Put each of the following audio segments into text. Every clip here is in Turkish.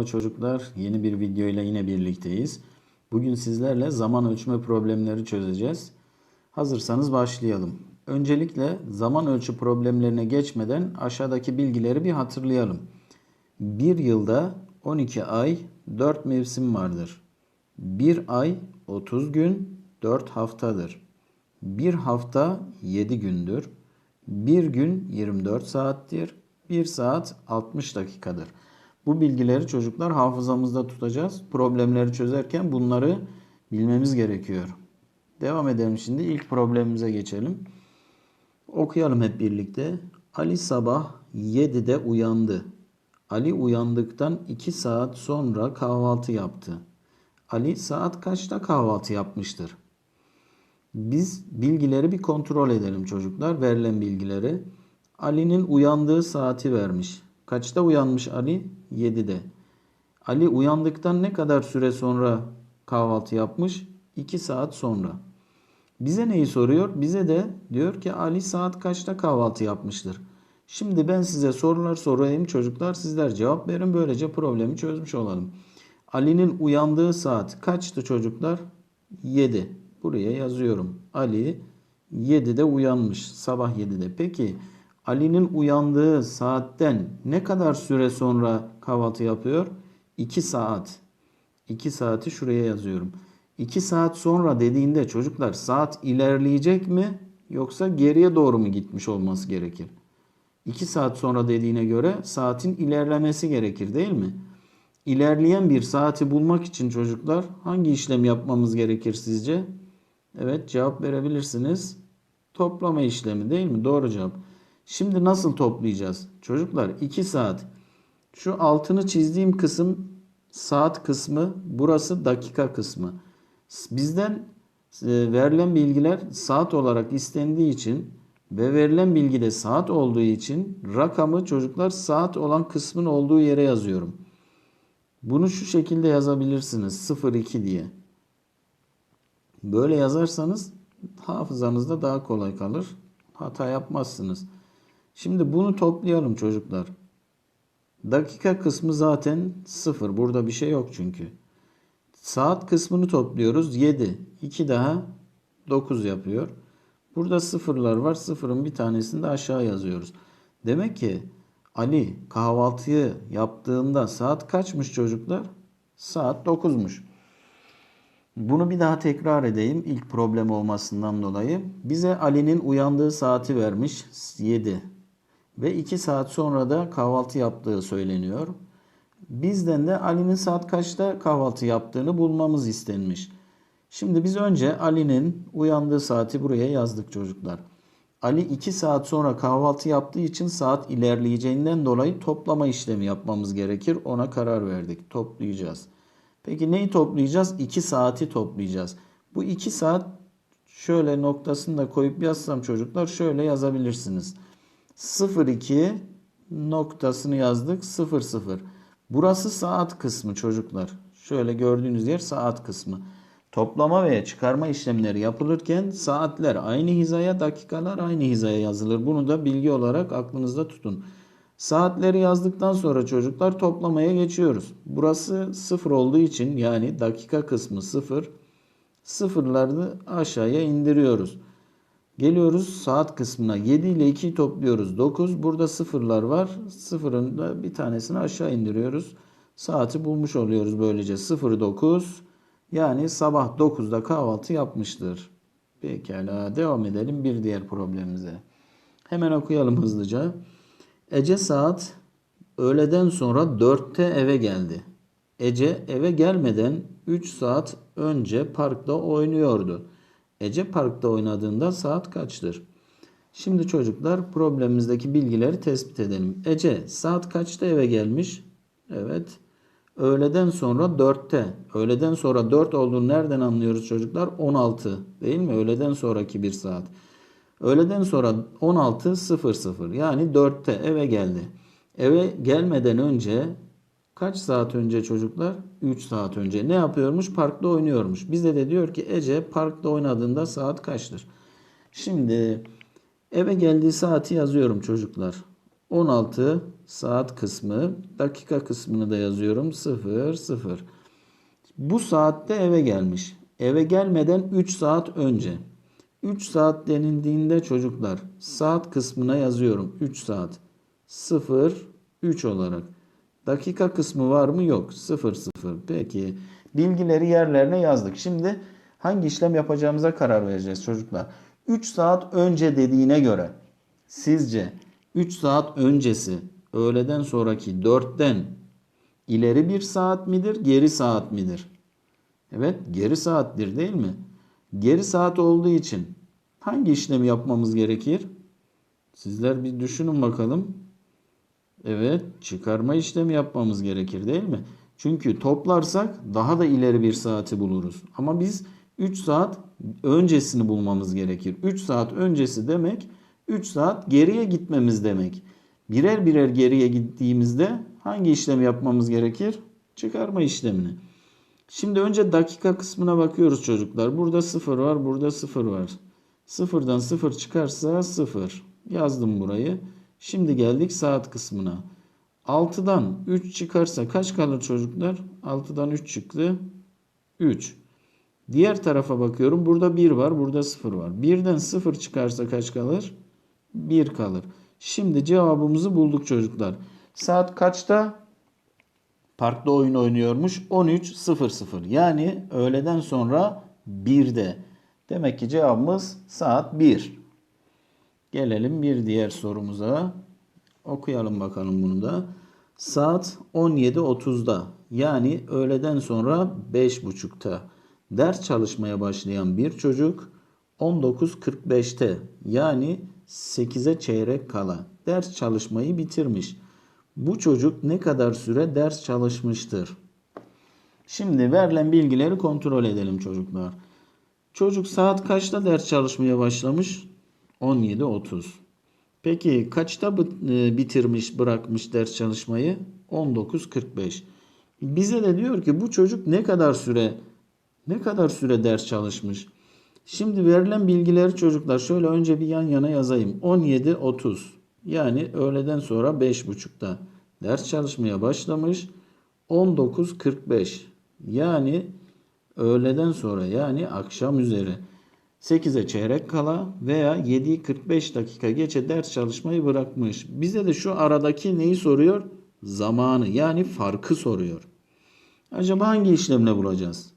Merhaba çocuklar. Yeni bir video ile yine birlikteyiz. Bugün sizlerle zaman ölçme problemleri çözeceğiz. Hazırsanız başlayalım. Öncelikle zaman ölçü problemlerine geçmeden aşağıdaki bilgileri bir hatırlayalım. Bir yılda 12 ay, 4 mevsim vardır. Bir ay 30 gün, 4 haftadır. Bir hafta 7 gündür. Bir gün 24 saattir. Bir saat 60 dakikadır. Bu bilgileri çocuklar hafızamızda tutacağız. Problemleri çözerken bunları bilmemiz gerekiyor. Devam edelim şimdi. İlk problemimize geçelim. Okuyalım hep birlikte. Ali sabah 7'de uyandı. Ali uyandıktan 2 saat sonra kahvaltı yaptı. Ali saat kaçta kahvaltı yapmıştır? Biz bilgileri bir kontrol edelim çocuklar. Verilen bilgileri. Ali'nin uyandığı saati vermiş. Kaçta uyanmış Ali? 7'de. Ali uyandıktan ne kadar süre sonra kahvaltı yapmış? 2 saat sonra. Bize neyi soruyor? Bize de diyor ki Ali saat kaçta kahvaltı yapmıştır? Şimdi ben size sorular sorayım çocuklar. Sizler cevap verin. Böylece problemi çözmüş olalım. Ali'nin uyandığı saat kaçtı çocuklar? 7. Buraya yazıyorum. Ali 7'de uyanmış. Sabah 7'de. Peki Ali'nin uyandığı saatten ne kadar süre sonra kahvaltı yapıyor? 2 saat. 2 saati şuraya yazıyorum. 2 saat sonra dediğinde çocuklar saat ilerleyecek mi yoksa geriye doğru mu gitmiş olması gerekir? 2 saat sonra dediğine göre saatin ilerlemesi gerekir değil mi? İlerleyen bir saati bulmak için çocuklar hangi işlem yapmamız gerekir sizce? Evet cevap verebilirsiniz. Toplama işlemi değil mi? Doğru cevap. Şimdi nasıl toplayacağız? Çocuklar 2 saat. Şu altını çizdiğim kısım saat kısmı, burası dakika kısmı. Bizden e, verilen bilgiler saat olarak istendiği için ve verilen bilgi de saat olduğu için rakamı çocuklar saat olan kısmın olduğu yere yazıyorum. Bunu şu şekilde yazabilirsiniz 02 diye. Böyle yazarsanız hafızanızda daha kolay kalır. Hata yapmazsınız. Şimdi bunu toplayalım çocuklar. Dakika kısmı zaten 0. Burada bir şey yok çünkü. Saat kısmını topluyoruz. 7. 2 daha 9 yapıyor. Burada sıfırlar var. Sıfırın bir tanesini de aşağı yazıyoruz. Demek ki Ali kahvaltıyı yaptığında saat kaçmış çocuklar? Saat 9'muş. Bunu bir daha tekrar edeyim ilk problem olmasından dolayı. Bize Ali'nin uyandığı saati vermiş 7 ve 2 saat sonra da kahvaltı yaptığı söyleniyor. Bizden de Ali'nin saat kaçta kahvaltı yaptığını bulmamız istenmiş. Şimdi biz önce Ali'nin uyandığı saati buraya yazdık çocuklar. Ali 2 saat sonra kahvaltı yaptığı için saat ilerleyeceğinden dolayı toplama işlemi yapmamız gerekir. Ona karar verdik. Toplayacağız. Peki neyi toplayacağız? 2 saati toplayacağız. Bu 2 saat şöyle noktasını da koyup yazsam çocuklar şöyle yazabilirsiniz. 02 noktasını yazdık 00. Burası saat kısmı çocuklar. Şöyle gördüğünüz yer saat kısmı. Toplama veya çıkarma işlemleri yapılırken saatler aynı hizaya, dakikalar aynı hizaya yazılır. Bunu da bilgi olarak aklınızda tutun. Saatleri yazdıktan sonra çocuklar toplamaya geçiyoruz. Burası sıfır olduğu için yani dakika kısmı sıfır. Sıfırları aşağıya indiriyoruz. Geliyoruz saat kısmına 7 ile 2'yi topluyoruz 9. Burada sıfırlar var. Sıfırın da bir tanesini aşağı indiriyoruz. Saati bulmuş oluyoruz böylece 09. Yani sabah 9'da kahvaltı yapmıştır. Pekala devam edelim bir diğer problemimize. Hemen okuyalım hızlıca. Ece saat öğleden sonra 4'te eve geldi. Ece eve gelmeden 3 saat önce parkta oynuyordu. Ece parkta oynadığında saat kaçtır? Şimdi çocuklar problemimizdeki bilgileri tespit edelim. Ece saat kaçta eve gelmiş? Evet. Öğleden sonra 4'te. Öğleden sonra 4 olduğunu nereden anlıyoruz çocuklar? 16 değil mi? Öğleden sonraki bir saat. Öğleden sonra 16.00 yani 4'te eve geldi. Eve gelmeden önce kaç saat önce çocuklar? 3 saat önce. Ne yapıyormuş? Parkta oynuyormuş. Bize de diyor ki Ece parkta oynadığında saat kaçtır? Şimdi eve geldiği saati yazıyorum çocuklar. 16.00 saat kısmı. Dakika kısmını da yazıyorum 0 0. Bu saatte eve gelmiş. Eve gelmeden 3 saat önce. 3 saat denildiğinde çocuklar saat kısmına yazıyorum. 3 saat. 0 3 olarak. Dakika kısmı var mı? Yok. 0 0. Peki. Bilgileri yerlerine yazdık. Şimdi hangi işlem yapacağımıza karar vereceğiz çocuklar. 3 saat önce dediğine göre sizce 3 saat öncesi öğleden sonraki 4'ten ileri bir saat midir, geri saat midir? Evet, geri saattir değil mi? Geri saat olduğu için hangi işlemi yapmamız gerekir? Sizler bir düşünün bakalım. Evet, çıkarma işlemi yapmamız gerekir değil mi? Çünkü toplarsak daha da ileri bir saati buluruz. Ama biz 3 saat öncesini bulmamız gerekir. 3 saat öncesi demek 3 saat geriye gitmemiz demek. Birer birer geriye gittiğimizde hangi işlemi yapmamız gerekir? Çıkarma işlemini. Şimdi önce dakika kısmına bakıyoruz çocuklar. Burada 0 var, burada 0 var. Sıfırdan 0 çıkarsa 0. Yazdım burayı. Şimdi geldik saat kısmına. 6'dan 3 çıkarsa kaç kalır çocuklar? 6'dan 3 çıktı. 3. Diğer tarafa bakıyorum. Burada 1 var, burada 0 var. 1'den 0 çıkarsa kaç kalır? 1 kalır. Şimdi cevabımızı bulduk çocuklar. Saat kaçta? Parkta oyun oynuyormuş. 13.00. Yani öğleden sonra 1'de. Demek ki cevabımız saat 1. Gelelim bir diğer sorumuza. Okuyalım bakalım bunu da. Saat 17.30'da yani öğleden sonra 5.30'ta ders çalışmaya başlayan bir çocuk 19.45'te yani 8'e çeyrek kala ders çalışmayı bitirmiş. Bu çocuk ne kadar süre ders çalışmıştır? Şimdi verilen bilgileri kontrol edelim çocuklar. Çocuk saat kaçta ders çalışmaya başlamış? 17.30. Peki kaçta e, bitirmiş, bırakmış ders çalışmayı? 19.45. Bize de diyor ki bu çocuk ne kadar süre ne kadar süre ders çalışmış? Şimdi verilen bilgileri çocuklar şöyle önce bir yan yana yazayım. 17.30 yani öğleden sonra 5.30'da ders çalışmaya başlamış. 19.45 yani öğleden sonra yani akşam üzeri 8'e çeyrek kala veya 7'yi 45 dakika geçe ders çalışmayı bırakmış. Bize de şu aradaki neyi soruyor? Zamanı yani farkı soruyor. Acaba hangi işlemle bulacağız?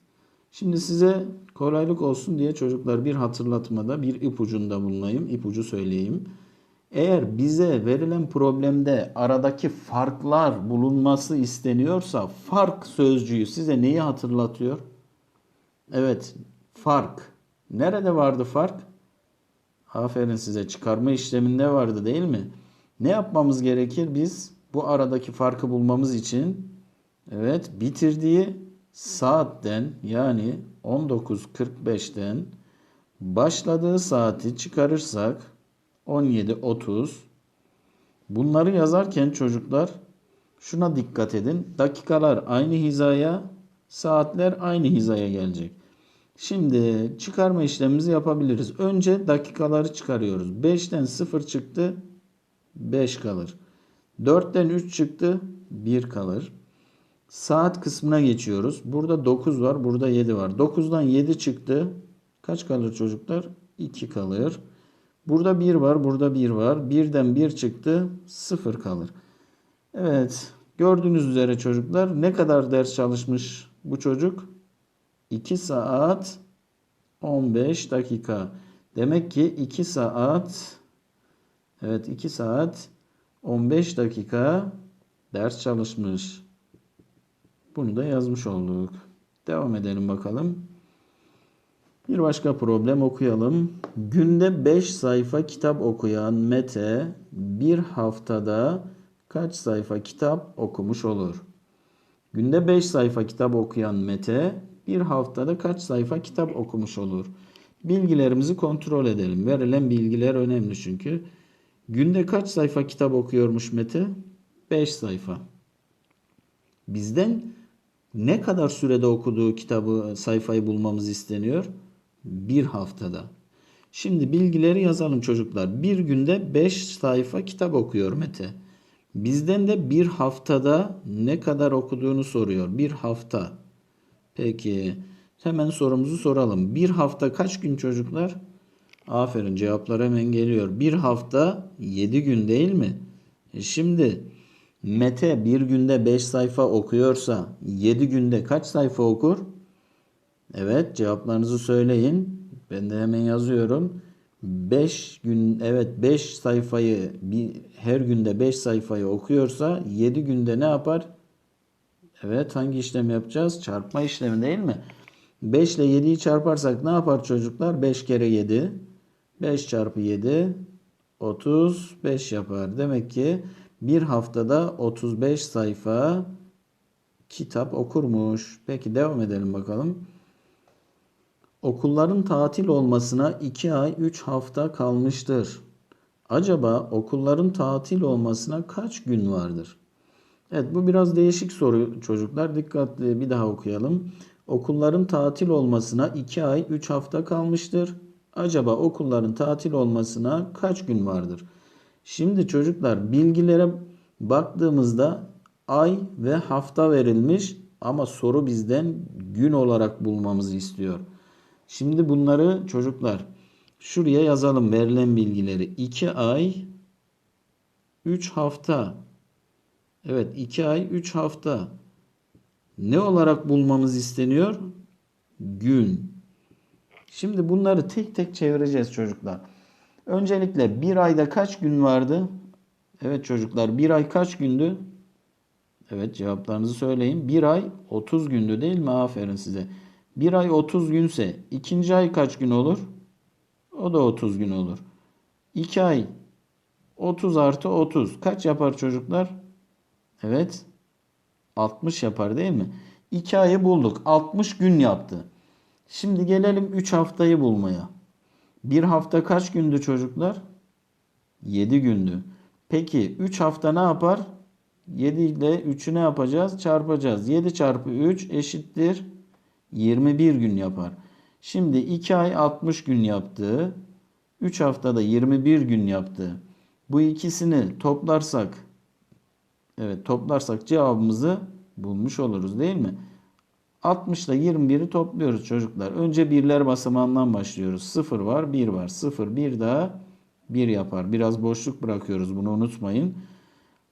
Şimdi size kolaylık olsun diye çocuklar bir hatırlatmada bir ipucunda bulunayım, ipucu söyleyeyim. Eğer bize verilen problemde aradaki farklar bulunması isteniyorsa fark sözcüğü size neyi hatırlatıyor? Evet, fark. Nerede vardı fark? Aferin size çıkarma işleminde vardı değil mi? Ne yapmamız gerekir biz bu aradaki farkı bulmamız için? Evet, bitirdiği saatten yani 19.45'ten başladığı saati çıkarırsak 17.30 bunları yazarken çocuklar şuna dikkat edin. Dakikalar aynı hizaya, saatler aynı hizaya gelecek. Şimdi çıkarma işlemimizi yapabiliriz. Önce dakikaları çıkarıyoruz. 5'ten 0 çıktı. 5 kalır. 4'ten 3 çıktı. 1 kalır. Saat kısmına geçiyoruz. Burada 9 var. Burada 7 var. 9'dan 7 çıktı. Kaç kalır çocuklar? 2 kalır. Burada 1 var. Burada 1 var. 1'den 1 çıktı. 0 kalır. Evet. Gördüğünüz üzere çocuklar ne kadar ders çalışmış bu çocuk? 2 saat 15 dakika. Demek ki 2 saat evet 2 saat 15 dakika ders çalışmış. Bunu da yazmış olduk. Devam edelim bakalım. Bir başka problem okuyalım. Günde 5 sayfa kitap okuyan Mete bir haftada kaç sayfa kitap okumuş olur? Günde 5 sayfa kitap okuyan Mete bir haftada kaç sayfa kitap okumuş olur? Bilgilerimizi kontrol edelim. Verilen bilgiler önemli çünkü. Günde kaç sayfa kitap okuyormuş Mete? 5 sayfa. Bizden ne kadar sürede okuduğu kitabı, sayfayı bulmamız isteniyor? Bir haftada. Şimdi bilgileri yazalım çocuklar. Bir günde 5 sayfa kitap okuyor Mete. Bizden de bir haftada ne kadar okuduğunu soruyor. Bir hafta. Peki hemen sorumuzu soralım. Bir hafta kaç gün çocuklar? Aferin cevaplar hemen geliyor. Bir hafta 7 gün değil mi? E şimdi Mete bir günde 5 sayfa okuyorsa 7 günde kaç sayfa okur? Evet cevaplarınızı söyleyin. Ben de hemen yazıyorum. 5 gün evet 5 sayfayı bir, her günde 5 sayfayı okuyorsa 7 günde ne yapar? Evet hangi işlem yapacağız? Çarpma işlemi değil mi? 5 ile 7'yi çarparsak ne yapar çocuklar? 5 kere 7. 5 çarpı 7 35 yapar. Demek ki bir haftada 35 sayfa kitap okurmuş. Peki devam edelim bakalım. Okulların tatil olmasına 2 ay 3 hafta kalmıştır. Acaba okulların tatil olmasına kaç gün vardır? Evet bu biraz değişik soru çocuklar. Dikkatli bir daha okuyalım. Okulların tatil olmasına 2 ay 3 hafta kalmıştır. Acaba okulların tatil olmasına kaç gün vardır? Şimdi çocuklar bilgilere baktığımızda ay ve hafta verilmiş ama soru bizden gün olarak bulmamızı istiyor. Şimdi bunları çocuklar şuraya yazalım verilen bilgileri. 2 ay 3 hafta. Evet 2 ay 3 hafta. Ne olarak bulmamız isteniyor? Gün. Şimdi bunları tek tek çevireceğiz çocuklar. Öncelikle bir ayda kaç gün vardı? Evet çocuklar bir ay kaç gündü? Evet cevaplarınızı söyleyin. Bir ay 30 gündü değil mi? Aferin size. Bir ay 30 günse ikinci ay kaç gün olur? O da 30 gün olur. 2 ay 30 artı 30 kaç yapar çocuklar? Evet 60 yapar değil mi? 2 ayı bulduk. 60 gün yaptı. Şimdi gelelim 3 haftayı bulmaya. Bir hafta kaç gündü çocuklar? 7 gündü. Peki 3 hafta ne yapar? 7 ile 3'ü ne yapacağız? Çarpacağız. 7 çarpı 3 eşittir 21 gün yapar. Şimdi 2 ay 60 gün yaptı. 3 haftada 21 gün yaptı. Bu ikisini toplarsak evet toplarsak cevabımızı bulmuş oluruz değil mi? 60 ile 21'i topluyoruz çocuklar. Önce birler basamağından başlıyoruz. 0 var, 1 var. 0, 1 daha 1 yapar. Biraz boşluk bırakıyoruz bunu unutmayın.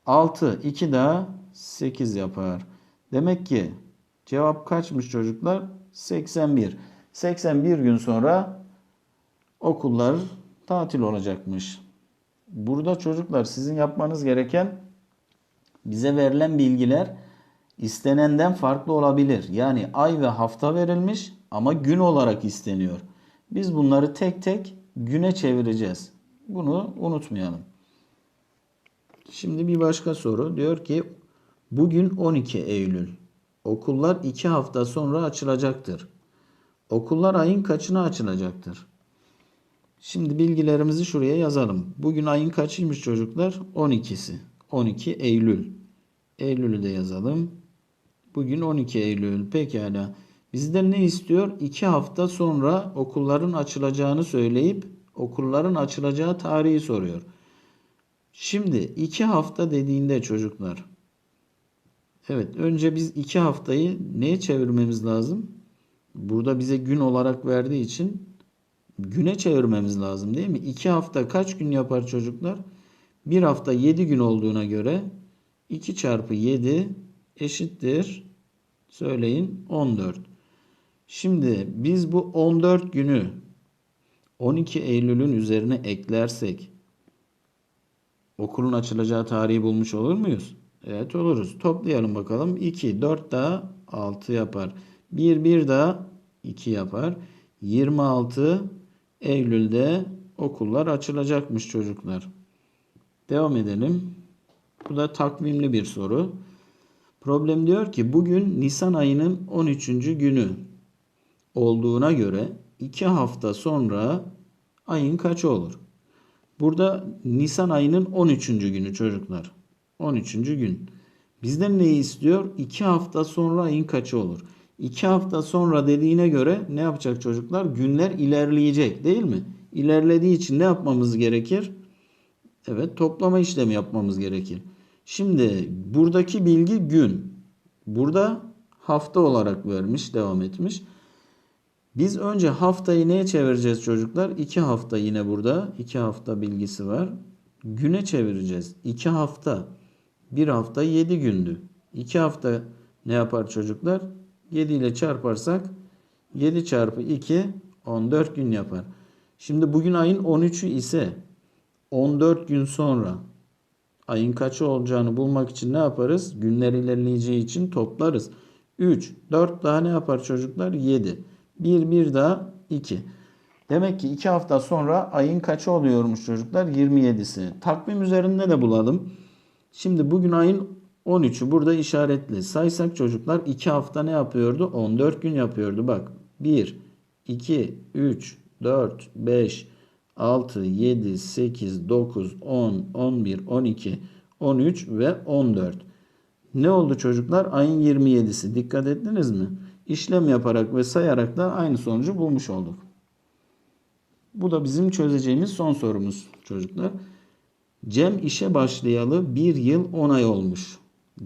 6, 2 daha 8 yapar. Demek ki cevap kaçmış çocuklar? 81. 81 gün sonra okullar tatil olacakmış. Burada çocuklar sizin yapmanız gereken bize verilen bilgiler istenenden farklı olabilir. Yani ay ve hafta verilmiş ama gün olarak isteniyor. Biz bunları tek tek güne çevireceğiz. Bunu unutmayalım. Şimdi bir başka soru. Diyor ki bugün 12 Eylül. Okullar 2 hafta sonra açılacaktır. Okullar ayın kaçına açılacaktır? Şimdi bilgilerimizi şuraya yazalım. Bugün ayın kaçıymış çocuklar? 12'si. 12 Eylül. Eylül'ü de yazalım. Bugün 12 Eylül. Pekala. Bizden ne istiyor? 2 hafta sonra okulların açılacağını söyleyip okulların açılacağı tarihi soruyor. Şimdi 2 hafta dediğinde çocuklar. Evet önce biz 2 haftayı neye çevirmemiz lazım? Burada bize gün olarak verdiği için güne çevirmemiz lazım değil mi? 2 hafta kaç gün yapar çocuklar? 1 hafta 7 gün olduğuna göre 2 çarpı 7 eşittir. Söyleyin 14. Şimdi biz bu 14 günü 12 Eylül'ün üzerine eklersek okulun açılacağı tarihi bulmuş olur muyuz? Evet oluruz. Toplayalım bakalım. 2, 4 daha 6 yapar. 1, 1 daha 2 yapar. 26 Eylül'de okullar açılacakmış çocuklar. Devam edelim. Bu da takvimli bir soru. Problem diyor ki bugün Nisan ayının 13. günü olduğuna göre 2 hafta sonra ayın kaçı olur? Burada Nisan ayının 13. günü çocuklar. 13. gün. Bizden neyi istiyor? 2 hafta sonra ayın kaçı olur? 2 hafta sonra dediğine göre ne yapacak çocuklar? Günler ilerleyecek değil mi? İlerlediği için ne yapmamız gerekir? Evet toplama işlemi yapmamız gerekir. Şimdi buradaki bilgi gün. Burada hafta olarak vermiş, devam etmiş. Biz önce haftayı neye çevireceğiz çocuklar? 2 hafta yine burada. 2 hafta bilgisi var. Güne çevireceğiz. 2 hafta. 1 hafta 7 gündü. 2 hafta ne yapar çocuklar? 7 ile çarparsak 7 çarpı 2 14 gün yapar. Şimdi bugün ayın 13'ü ise 14 gün sonra ayın kaçı olacağını bulmak için ne yaparız? Günler ilerleyeceği için toplarız. 3, 4 daha ne yapar çocuklar? 7. 1, 1 daha 2. Demek ki 2 hafta sonra ayın kaçı oluyormuş çocuklar? 27'si. Takvim üzerinde de bulalım. Şimdi bugün ayın 13'ü burada işaretli. Saysak çocuklar 2 hafta ne yapıyordu? 14 gün yapıyordu. Bak 1, 2, 3, 4, 5, 6, 7, 8, 9, 10, 11, 12, 13 ve 14. Ne oldu çocuklar? Ayın 27'si. Dikkat ettiniz mi? İşlem yaparak ve sayarak da aynı sonucu bulmuş olduk. Bu da bizim çözeceğimiz son sorumuz çocuklar. Cem işe başlayalı 1 yıl 10 ay olmuş.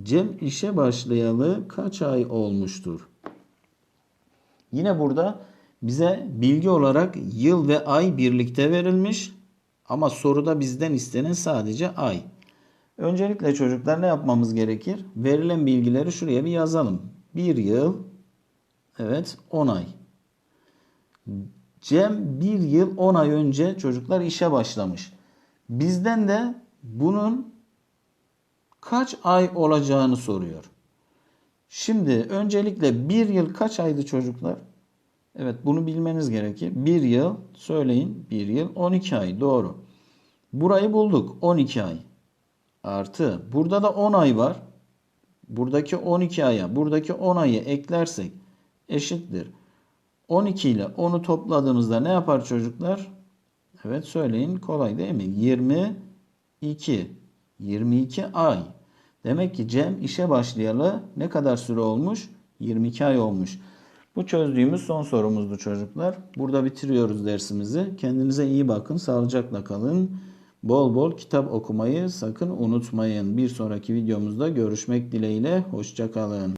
Cem işe başlayalı kaç ay olmuştur? Yine burada bize bilgi olarak yıl ve ay birlikte verilmiş ama soruda bizden istenen sadece ay. Öncelikle çocuklar ne yapmamız gerekir? Verilen bilgileri şuraya bir yazalım. 1 yıl evet 10 ay. Cem 1 yıl 10 ay önce çocuklar işe başlamış. Bizden de bunun kaç ay olacağını soruyor. Şimdi öncelikle bir yıl kaç aydı çocuklar? Evet bunu bilmeniz gerekir. Bir yıl söyleyin. Bir yıl 12 ay doğru. Burayı bulduk 12 ay. Artı burada da 10 ay var. Buradaki 12 aya buradaki 10 ayı eklersek eşittir. 12 ile 10'u topladığımızda ne yapar çocuklar? Evet söyleyin kolay değil mi? 22. 22 ay. Demek ki Cem işe başlayalı ne kadar süre olmuş? 22 ay olmuş. Bu çözdüğümüz son sorumuzdu çocuklar. Burada bitiriyoruz dersimizi. Kendinize iyi bakın. Sağlıcakla kalın. Bol bol kitap okumayı sakın unutmayın. Bir sonraki videomuzda görüşmek dileğiyle. Hoşçakalın.